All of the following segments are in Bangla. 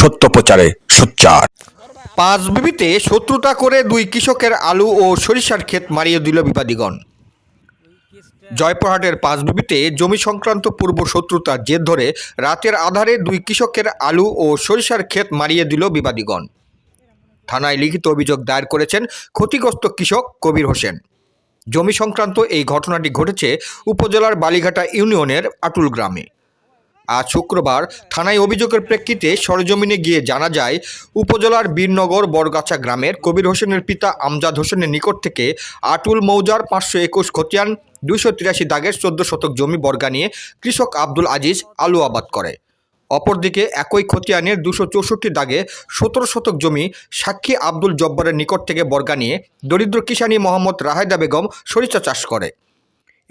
সত্য প্রচারে সোচ্চার। পাঁচ বিবিতে শত্রুতা করে দুই কৃষকের আলু ও সরিষার ক্ষেত মারিয়ে দিল বিবাদীগণ। জয়পুরহাটের পাঁচবিবিতে জমি সংক্রান্ত পূর্ব শত্রুতার জের ধরে রাতের আধারে দুই কৃষকের আলু ও সরিষার ক্ষেত মারিয়ে দিল বিবাদীগণ। থানায় লিখিত অভিযোগ দায়ের করেছেন ক্ষতিগ্রস্ত কৃষক কবির হোসেন। জমি সংক্রান্ত এই ঘটনাটি ঘটেছে উপজেলার বালিঘাটা ইউনিয়নের আটুল গ্রামে। আজ শুক্রবার থানায় অভিযোগের প্রেক্ষিতে সরজমিনে গিয়ে জানা যায়, উপজেলার বীরনগর বরগাছা গ্রামের কবির হোসেনের পিতা আমজাদ হোসেনের নিকট থেকে আটুল মৌজার পাঁচশো একুশ খতিয়ান দুশো তিরাশি দাগের চোদ্দ শতক জমি বর্গা নিয়ে কৃষক আব্দুল আজিজ আলু আবাদ করে। অপরদিকে একই খতিয়ানের দুশো চৌষট্টি দাগে সতেরো শতক জমি সাক্ষী আব্দুল জব্বরের নিকট থেকে বর্গা নিয়ে দরিদ্র কিষানী মোহাম্মদ রাহেদা বেগম সরিষা চাষ করে।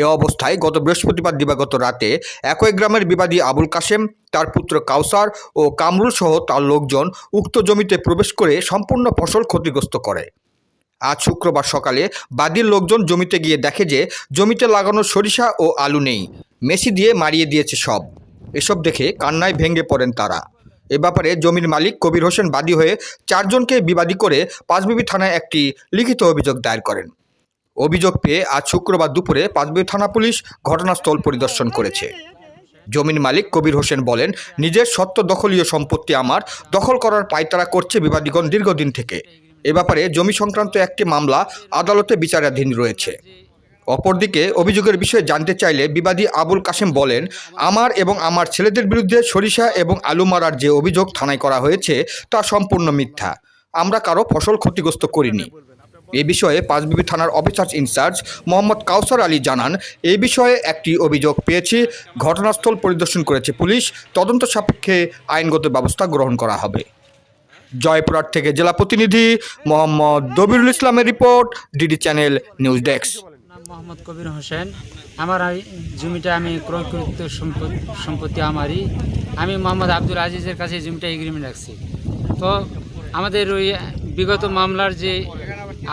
এ অবস্থায় গত বৃহস্পতিবার দিবাগত রাতে একই গ্রামের বিবাদী আবুল কাশেম, তার পুত্র কাউসার ও কামরুল সহ তার লোকজন উক্ত জমিতে প্রবেশ করে সম্পূর্ণ ফসল ক্ষতিগ্রস্ত করে। আজ শুক্রবার সকালে বাদীর লোকজন জমিতে গিয়ে দেখে যে জমিতে লাগানো সরিষা ও আলু নেই, মেশি দিয়ে মারিয়ে দিয়েছে সব। এসব দেখে কান্নায় ভেঙে পড়েন তারা। এ ব্যাপারে জমির মালিক কবির হোসেন বাদী হয়ে চারজনকে বিবাদী করে পাঁচবিবি থানায় একটি লিখিত অভিযোগ দায়ের করেন। অভিযোগ পেয়ে আজ শুক্রবার দুপুরে পাঁচবিবি থানা পুলিশ ঘটনাস্থল পরিদর্শন করেছে। জমির মালিক কবির হোসেন বলেন, নিজের সত্য দখলীয় সম্পত্তি আমার, দখল করার পায়তারা করছে বিবাদীগণ দীর্ঘদিন থেকে। এ ব্যাপারে জমি সংক্রান্ত একটি মামলা আদালতে বিচারাধীন রয়েছে। অপরদিকে অভিযোগের বিষয়ে জানতে চাইলে বিবাদী আবুল কাশেম বলেন, আমার এবং আমার ছেলেদের বিরুদ্ধে সরিষা এবং আলু মারার যে অভিযোগ থানায় করা হয়েছে তা সম্পূর্ণ মিথ্যা। আমরা কারও ফসল ক্ষতিগ্রস্ত করিনি। এ বিষয়ে পাঁচবিবি থানার officer in charge Mohammad Kawsar Ali জানান এই বিষয়ে একটি অভিযোগ পেয়েছি। ঘটনাস্থল পরিদর্শন করেছে পুলিশ। তদন্ত সাপেক্ষে আইনগত ব্যবস্থা গ্রহণ করা হবে। জয়পুরহাট থেকে জেলা প্রতিনিধি মোহাম্মদ দবিরুল ইসলামের report, DD channel news desk. Mohammad Kabir Hossain. আমার জমিটা আমি ক্রয়কৃত সম্পত্তি আমারই। আমি মোহাম্মদ আব্দুল আজিজের কাছে জমিটা এগ্রিমেন্ট রাখছি। তো আমাদের ওই বিগত মামলার যে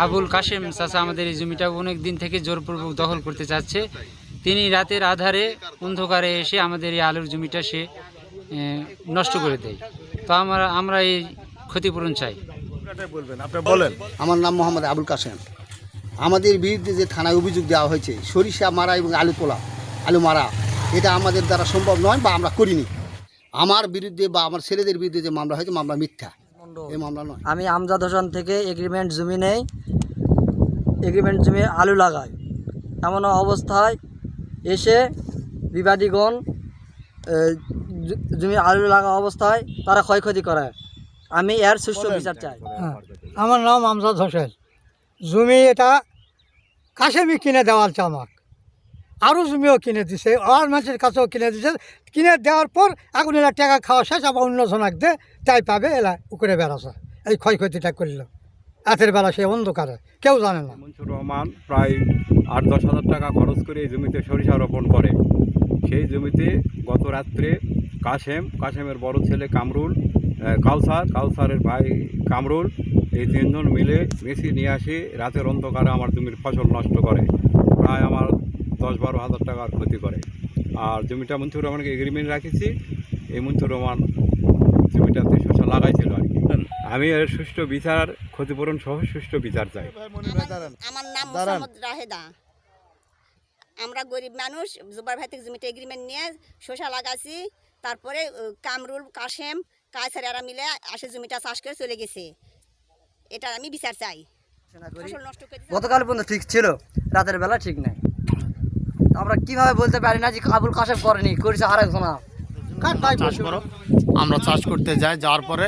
আবুল কাশেম চাচা আমাদের এই জমিটা অনেক দিন থেকে জোরপূর্বক দখল করতে চাচ্ছে। তিনি রাতের আধারে অন্ধকারে এসে আমাদের এই আলুর জমিটা সে নষ্ট করে দেয়। তো আমরা আমরা এই ক্ষতিপূরণ চাই। বলেন। আমার নাম মোহাম্মদ আবুল কাসেম আমাদের বিরুদ্ধে যে থানায় অভিযোগ দেওয়া হয়েছে সরিষা মারা এবং আলু তোলা আলু মারা এটা আমাদের দ্বারা সম্ভব নয় বা আমরা করিনি। আমার বিরুদ্ধে বা আমার ছেলেদের বিরুদ্ধে যে মামলা হয়েছে মামলা মিথ্যা। এই মামলা নয়। আমি আমজাদ হোসেন থেকে এগ্রিমেন্ট জমি নেই এগ্রিমেন্ট জমি আলু লাগাই। এমন অবস্থায় এসে বিবাদীগণ জমি আলু লাগা অবস্থায় তারা ক্ষয়ক্ষতি করে। আমি এর সুষ্ঠু বিচার চাই। হ্যাঁ, আমার নাম আমজাদ হোসেন। জমি এটা কাশেমি কিনে দেওয়ালছে আমার আরও জমিও কিনে দিছে, আর মানুষের কাছেও কিনে দিছে। কিনে দেওয়ার পর এখন এরা টাকা খাওয়া শেষ, আবার অন্য জনাক দে তাই পাবে এলা উপরে বেড়াছে এই ক্ষয়ক্ষতিটা করল। রাতের বেলা সে অন্ধকারে, কেউ জানে না। মনসুর রহমান প্রায় আট, দশ হাজার টাকা খরচ করে এই জমিতে সরিষা রোপণ করে। সেই জমিতে গত রাত্রে কাশেম, কাশেমের বড় ছেলে কামরুল কাউসার, কাউসারের ভাই কামরুল, এই তিনজন মিলে মেসি নিয়ে আসি, রাতের অন্ধকারে আমার জমির ফসল নষ্ট করে। প্রায় আমার দশ বারো হাজার টাকার ক্ষতি করে। আর জমিটা মনসুর রহমানকে এগ্রিমেন্ট রাখেছি এই মনসুর রহমান জমিটাতে শসা লাগাইছিল আর কি। আমি এর সুষ্ঠু বিচার ক্ষতিপূরণ সহ সুষ্ঠু বিচার চাই। আমার নাম মোহাম্মদ রাহেদা। আমরা গরিব মানুষ জুবার ভাই থেকে জমিতে এগ্রিমেন্ট নিয়ে শসা লাগাছি তারপরে কামরুল কাশেম কায়সারেরা মিলে আসে জমিটা চাষ করে চলে গেছে। এটা আমি বিচার চাই। গতকাল পর্যন্ত ঠিক ছিল রাতের বেলা ঠিক নেই। আমরা কীভাবে বলতে পারি না যে আবুল কাশেম করেনি করেছে আরেকজনা। চাষ করো। আমরা চাষ করতে যাই যাওয়ার পরে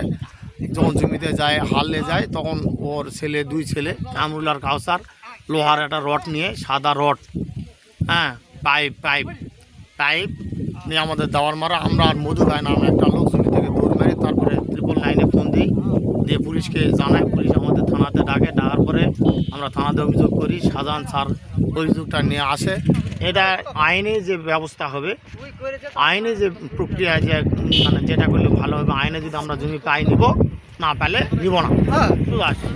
যখন জমিতে যায় হালে যায় তখন ওর ছেলে দুই ছেলে কামরুল আর কাউসার লোহার একটা রড নিয়ে সাদা রড হ্যাঁ পাইপ পাইপ পাইপ নিয়ে আমাদের দেওয়ার মারা। আমরা আর মধু গায়ে নামে একটা লোক জমি থেকে দৌড় মারি তারপরে ত্রিপল নাইনে ফোন দিই। দিয়ে পুলিশকে জানাই পুলিশ আমাদের থানাতে ডাকে। ডাকার পরে আমরা থানাতে অভিযোগ করি শাহজাহান স্যার অভিযোগটা নিয়ে আসে। এটা আইনে যে ব্যবস্থা হবে আইনে যে প্রক্রিয়া যে মানে যেটা করলে ভালো হবে আইনে যদি আমরা জমি পাই নিব না পেলে নিব না। শুধু আছে।